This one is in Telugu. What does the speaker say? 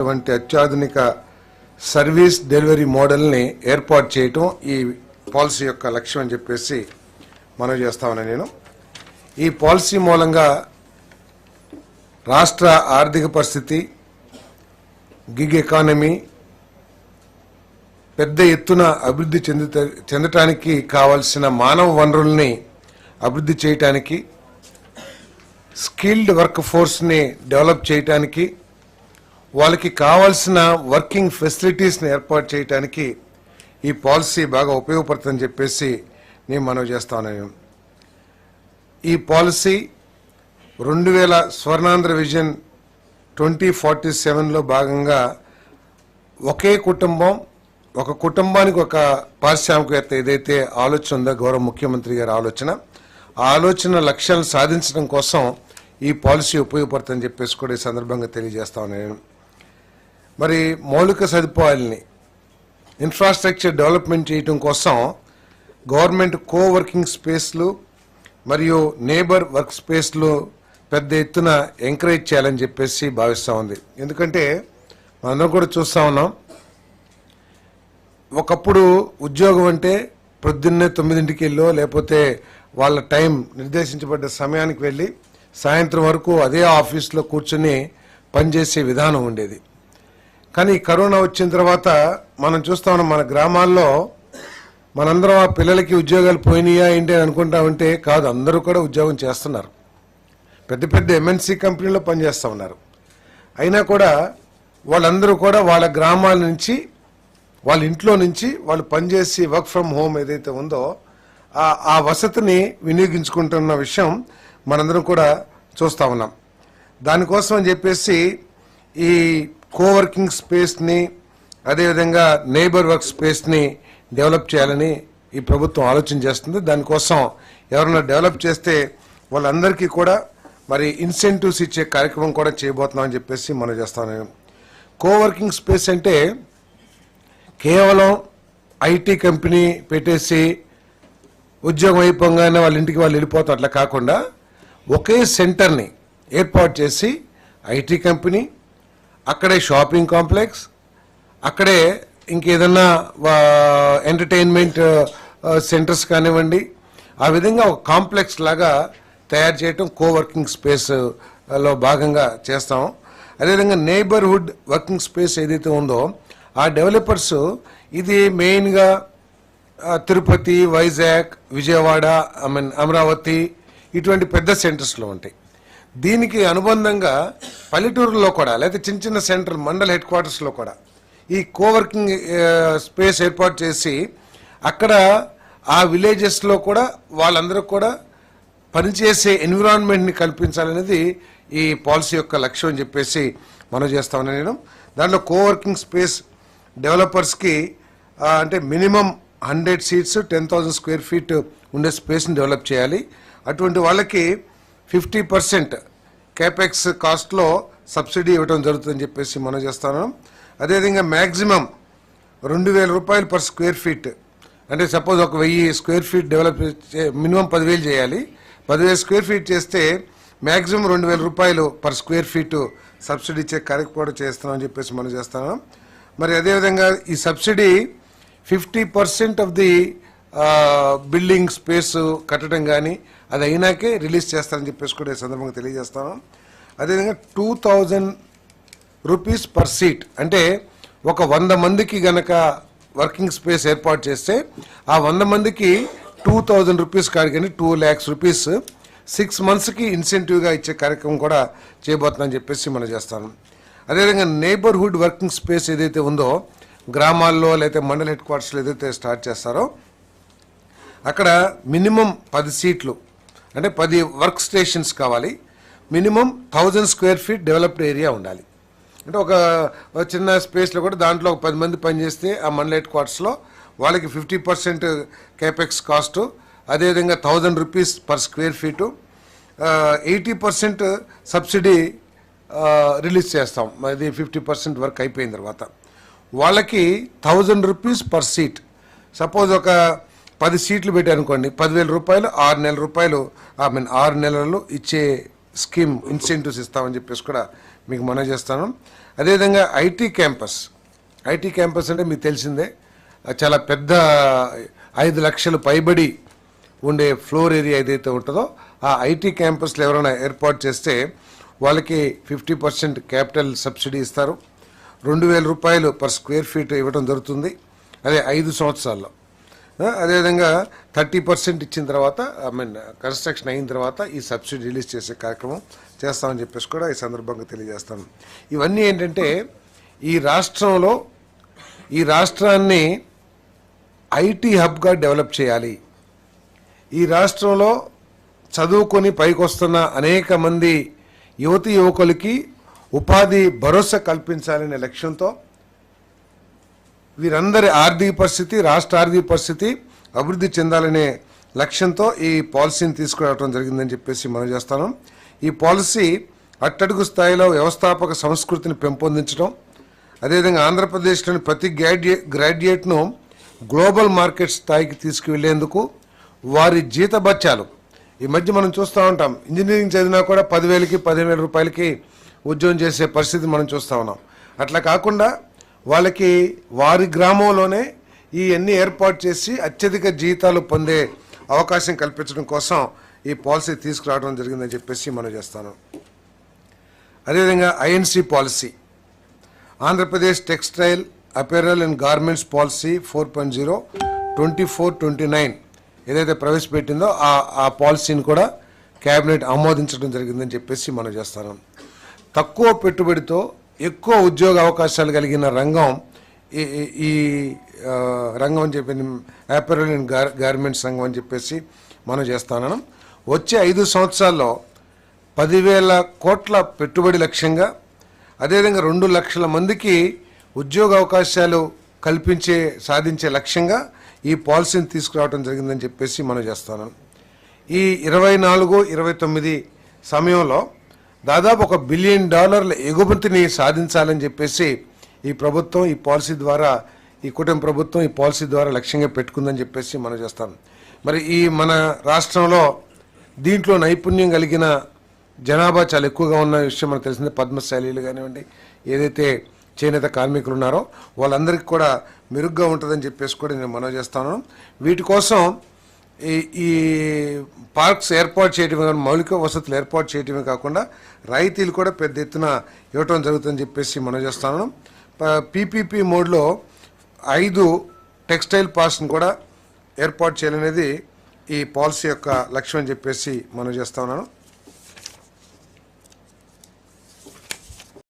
వంటి అత్యాధునిక సర్వీస్ డెలివరీ మోడల్ని ఏర్పాటు చేయటం ఈ పాలసీ యొక్క లక్ష్యం అని చెప్పేసి మనం చేస్తా నేను. ఈ పాలసీ మూలంగా రాష్ట్ర ఆర్థిక పరిస్థితి గిగ్ ఎకానమీ పెద్ద ఎత్తున అభివృద్ధి చెందుత చెందటానికి కావలసిన మానవ వనరుల్ని అభివృద్ధి చేయటానికి స్కిల్డ్ వర్క్ ఫోర్స్ని డెవలప్ చేయటానికి వాళ్ళకి కావాల్సిన వర్కింగ్ ఫెసిలిటీస్ని ఏర్పాటు చేయడానికి ఈ పాలసీ బాగా ఉపయోగపడుతుందని చెప్పేసి నేను మనవి చేస్తాను ఈ పాలసీ రెండు వేల స్వర్ణాంధ్ర విజన్ ట్వంటీ ఫార్టీ సెవెన్లో భాగంగా ఒకే కుటుంబం ఒక కుటుంబానికి ఒక పారిశ్రామికవేత్త ఏదైతే ఆలోచన ఉందో గౌరవ ముఖ్యమంత్రి గారి ఆలోచన ఆ ఆలోచన లక్ష్యాలను సాధించడం కోసం ఈ పాలసీ ఉపయోగపడుతుందని చెప్పేసి కూడా ఈ సందర్భంగా తెలియజేస్తా ఉన్నాను. నేను మరి మౌలిక సదుపాయాలని ఇన్ఫ్రాస్ట్రక్చర్ డెవలప్మెంట్ చేయడం కోసం గవర్నమెంట్ కో వర్కింగ్ స్పేస్లు మరియు నేబర్ వర్క్ స్పేస్లు పెద్ద ఎత్తున ఎంకరేజ్ చేయాలని చెప్పేసి భావిస్తూ ఉంది. ఎందుకంటే మనందరం కూడా చూస్తూ ఉన్నాం. ఒకప్పుడు ఉద్యోగం అంటే పొద్దున్నే తొమ్మిదింటికి వెళ్ళో లేకపోతే వాళ్ళ టైం నిర్దేశించబడ్డ సమయానికి వెళ్ళి సాయంత్రం వరకు అదే ఆఫీస్లో కూర్చొని పనిచేసే విధానం ఉండేది. కానీ కరోనా వచ్చిన తర్వాత మనం చూస్తా ఉన్నాం మన గ్రామాల్లో మనందరం ఆ పిల్లలకి ఉద్యోగాలు పోయినాయా ఏంటి అని అనుకుంటా ఉంటే కాదు అందరూ కూడా ఉద్యోగం చేస్తున్నారు. పెద్ద పెద్ద ఎంఎన్సీ కంపెనీలో పనిచేస్తూ ఉన్నారు. అయినా కూడా వాళ్ళందరూ కూడా వాళ్ళ గ్రామాల నుంచి వాళ్ళ ఇంట్లో నుంచి వాళ్ళు పనిచేసి వర్క్ ఫ్రమ్ హోమ్ ఏదైతే ఉందో ఆ ఆ వసతిని వినియోగించుకుంటున్న విషయం మనందరం కూడా చూస్తూ ఉన్నాం. దానికోసం అని చెప్పేసి ఈ కోవర్కింగ్ స్పేస్ని అదేవిధంగా నేబర్ వర్క్ స్పేస్ని డెవలప్ చేయాలని ఈ ప్రభుత్వం ఆలోచన చేస్తుంది. దానికోసం ఎవరైనా డెవలప్ చేస్తే వాళ్ళందరికీ కూడా మరి ఇన్సెంటివ్స్ ఇచ్చే కార్యక్రమం కూడా చేయబోతున్నామని చెప్పేసి మనం చేస్తాను. కోవర్కింగ్ స్పేస్ అంటే కేవలం ఐటీ కంపెనీ పెట్టేసి ఉద్యోగం అయిపోగానే వాళ్ళ ఇంటికి వాళ్ళు వెళ్ళిపోతాం అట్లా కాకుండా ఒకే సెంటర్ని ఏర్పాటు చేసి ఐటీ కంపెనీ అక్కడే షాపింగ్ కాంప్లెక్స్ అక్కడే ఇంకేదన్నా ఎంటర్టైన్మెంట్ సెంటర్స్ కానివ్వండి ఆ విధంగా ఒక కాంప్లెక్స్ లాగా తయారు చేయటం కోవర్కింగ్ స్పేస్లో భాగంగా చేస్తాం. అదేవిధంగా నేబర్హుడ్ వర్కింగ్ స్పేస్ ఏదైతే ఉందో ఆ డెవలపర్స్ ఇది మెయిన్గా తిరుపతి వైజాగ్ విజయవాడ ఐ మీన్ అమరావతి ఇటువంటి పెద్ద సెంటర్స్లో ఉంటాయి. దీనికి అనుబంధంగా పల్లెటూరులో కూడా లేకపోతే చిన్న చిన్న సెంటర్ మండల్ హెడ్ క్వార్టర్స్లో కూడా ఈ కోవర్కింగ్ స్పేస్ ఏర్పాటు చేసి అక్కడ ఆ విలేజెస్లో కూడా వాళ్ళందరూ కూడా పనిచేసే ఎన్విరాన్మెంట్ని కల్పించాలనేది ఈ పాలసీ యొక్క లక్ష్యం అని చెప్పేసి మనం చేస్తా నేను. దాంట్లో కోవర్కింగ్ స్పేస్ డెవలపర్స్కి అంటే minimum hundred seats ten thousand square feet ఉండే స్పేస్ని డెవలప్ చేయాలి. అటువంటి వాళ్ళకి ఫిఫ్టీ పర్సెంట్ క్యాపెక్స్ కాస్ట్లో సబ్సిడీ ఇవ్వడం జరుగుతుందని చెప్పేసి మనం చేస్తాను. అదేవిధంగా మ్యాక్సిమం రెండు వేల రూపాయలు పర్ స్క్వేర్ ఫీట్ అంటే సపోజ్ ఒక వెయ్యి స్క్వేర్ ఫీట్ డెవలప్ మినిమం పదివేలు చేయాలి. పదివేలు స్క్వేర్ ఫీట్ చేస్తే మ్యాక్సిమం రెండు వేల రూపాయలు పర్ స్క్వేర్ ఫీట్ సబ్సిడీ ఇచ్చే కార్యక్రమం చేస్తున్నామని చెప్పేసి మనం చేస్తాను. మరి అదేవిధంగా ఈ subsidy fifty percent of the building space కట్టడం కానీ అది అయినాకే రిలీజ్ చేస్తారని చెప్పేసి కూడా ఈ సందర్భంగా తెలియజేస్తాను. అదేవిధంగా two thousand rupees per seat అంటే ఒక వంద మందికి గనక వర్కింగ్ స్పేస్ ఏర్పాటు చేస్తే ఆ వంద మందికి టూ థౌజండ్ రూపీస్ కాడికని టూ ల్యాక్స్ రూపీస్ సిక్స్ మంత్స్కి ఇన్సెంటివ్గా ఇచ్చే కార్యక్రమం కూడా చేయబోతుందని చెప్పేసి మనం చేస్తాను. అదేవిధంగా నేబర్హుడ్ వర్కింగ్ స్పేస్ ఏదైతే ఉందో గ్రామాల్లో లేకపోతే మండల హెడ్ క్వార్టర్స్లో ఏదైతే స్టార్ట్ చేస్తారో అక్కడ మినిమం పది సీట్లు అంటే పది వర్క్ స్టేషన్స్ కావాలి. Minimum thousand square feet developed area ఉండాలి. అంటే ఒక చిన్న స్పేస్లో కూడా దాంట్లో ఒక పది మంది పనిచేస్తే ఆ మన్లైట్ క్వార్ట్స్లో క్వార్టర్స్లో వాళ్ళకి ఫిఫ్టీ పర్సెంట్ కేపెక్స్ కాస్ట్ అదేవిధంగా thousand rupees per square feet eighty percent subsidy release చేస్తాం. అది ఫిఫ్టీ పర్సెంట్ వర్క్ అయిపోయిన తర్వాత. వాళ్ళకి thousand rupees per seat suppose ఒక పది సీట్లు పెట్టారనుకోండి పదివేల రూపాయలు ఆరు నెలల రూపాయలు ఐ మీన్ ఆరు నెలల్లో ఇచ్చే స్కీమ్ ఇన్సెంటివ్స్ ఇస్తామని చెప్పేసి కూడా మీకు మనం చేస్తాను. అదేవిధంగా ఐటీ క్యాంపస్ ఐటీ క్యాంపస్ అంటే మీకు తెలిసిందే చాలా పెద్ద ఐదు లక్షలు పైబడి ఉండే ఫ్లోర్ ఏరియా ఏదైతే ఉంటుందో ఆ ఐటీ క్యాంపస్లో ఎవరైనా ఏర్పాటు చేస్తే వాళ్ళకి ఫిఫ్టీ పర్సెంట్ క్యాపిటల్ సబ్సిడీ ఇస్తారు. రెండు వేల రూపాయలు పర్ స్క్వేర్ ఫీట్ ఇవ్వడం జరుగుతుంది. అదే ఐదు సంవత్సరాల్లో. అదేవిధంగా థర్టీ పర్సెంట్ ఇచ్చిన తర్వాత ఐ మీన్ కన్స్ట్రక్షన్ అయిన తర్వాత ఈ సబ్సిడీ రిలీజ్ చేసే కార్యక్రమం చేస్తామని చెప్పేసి కూడా ఈ సందర్భంగా తెలియజేస్తాను. ఇవన్నీ ఏంటంటే ఈ రాష్ట్రంలో ఈ రాష్ట్రాన్ని ఐటీ హబ్గా డెవలప్ చేయాలి. ఈ రాష్ట్రంలో చదువుకొని పైకొస్తున్న అనేక మంది యువతి యువకులకి ఉపాధి భరోసా కల్పించాలనే లక్ష్యంతో వీరందరి ఆర్థిక పరిస్థితి రాష్ట్ర ఆర్థిక పరిస్థితి అభివృద్ధి చెందాలనే లక్ష్యంతో ఈ పాలసీని తీసుకురావడం జరిగిందని చెప్పేసి మనం చేస్తాను. ఈ పాలసీ అట్టడుగు స్థాయిలో వ్యవస్థాపక సంస్కృతిని పెంపొందించడం అదేవిధంగా ఆంధ్రప్రదేశ్లోని ప్రతి గ్రాడ్యుయేట్ గ్రాడ్యుయేట్ను గ్లోబల్ మార్కెట్ స్థాయికి తీసుకువెళ్ళేందుకు వారి జీతభత్యాలు. ఈ మధ్య మనం చూస్తూ ఉంటాం ఇంజనీరింగ్ చదివినా కూడా పదివేలకి పదిహేను రూపాయలకి ఉద్యోగం చేసే పరిస్థితి మనం చూస్తూ ఉన్నాం. అట్లా కాకుండా వాళ్ళకి వారి గ్రామంలోనే ఈ అన్ని ఏర్పాటు చేసి అత్యధిక జీతాలు పొందే అవకాశం కల్పించడం కోసం ఈ పాలసీ తీసుకురావడం జరిగిందని చెప్పేసి మనం చేస్తాను. అదేవిధంగా INC policy. Andhra Pradesh textile apparel and garments policy four point zero twenty four twenty nine ఏదైతే ప్రవేశపెట్టిందో ఆ ఆ పాలసీని కూడా క్యాబినెట్ ఆమోదించడం జరిగిందని చెప్పేసి మనం చేస్తాను. తక్కువ పెట్టుబడితో ఎక్కువ ఉద్యోగ అవకాశాలు కలిగిన రంగం ఈ ఈ- రంగం అని చెప్పి అపెరల్ అండ్ గార్మెంట్స్ రంగం అని చెప్పేసి మనం చేస్తాను వచ్చే ఐదు సంవత్సరాల్లో పదివేల కోట్ల పెట్టుబడి లక్ష్యంగా అదేవిధంగా రెండు లక్షల మందికి ఉద్యోగ అవకాశాలు కల్పించే సాధించే లక్ష్యంగా ఈ పాలసీని తీసుకురావడం జరిగిందని చెప్పేసి మనం చేస్తాను ఈ ఇరవై నాలుగు ఇరవై తొమ్మిది సమయంలో దాదాపు ఒక బిలియన్ డాలర్ల ఎగుమతిని సాధించాలని చెప్పేసి ఈ ప్రభుత్వం ఈ పాలసీ ద్వారా ఈ కూటమి ప్రభుత్వం ఈ పాలసీ ద్వారా లక్ష్యంగా పెట్టుకుందని చెప్పేసి మనం చేస్తాం. మరి ఈ మన రాష్ట్రంలో దీంట్లో నైపుణ్యం కలిగిన జనాభా చాలా ఎక్కువగా ఉన్న విషయం మనకు తెలిసిందే పద్మశాలీలు కానివ్వండి ఏదైతే చేనేత కార్మికులు ఉన్నారో వాళ్ళందరికీ కూడా మెరుగ్గా ఉంటుందని చెప్పేసి కూడా నేను మనవి చేస్తాను. వీటి కోసం ఈ ఈ పార్క్స్ ఏర్పాటు చేయడమే కానీ మౌలిక వసతులు ఏర్పాటు చేయడమే కాకుండా రాయితీలు కూడా పెద్ద ఎత్తున ఇవ్వటం జరుగుతుందని చెప్పేసి మనం చేస్తాను. పీపీపీ మోడ్లో ఐదు టెక్స్టైల్ పార్క్స్ని కూడా ఏర్పాటు చేయాలనేది ఈ పాలసీ యొక్క లక్ష్యం అని చెప్పేసి మనం చేస్తా ఉన్నాను.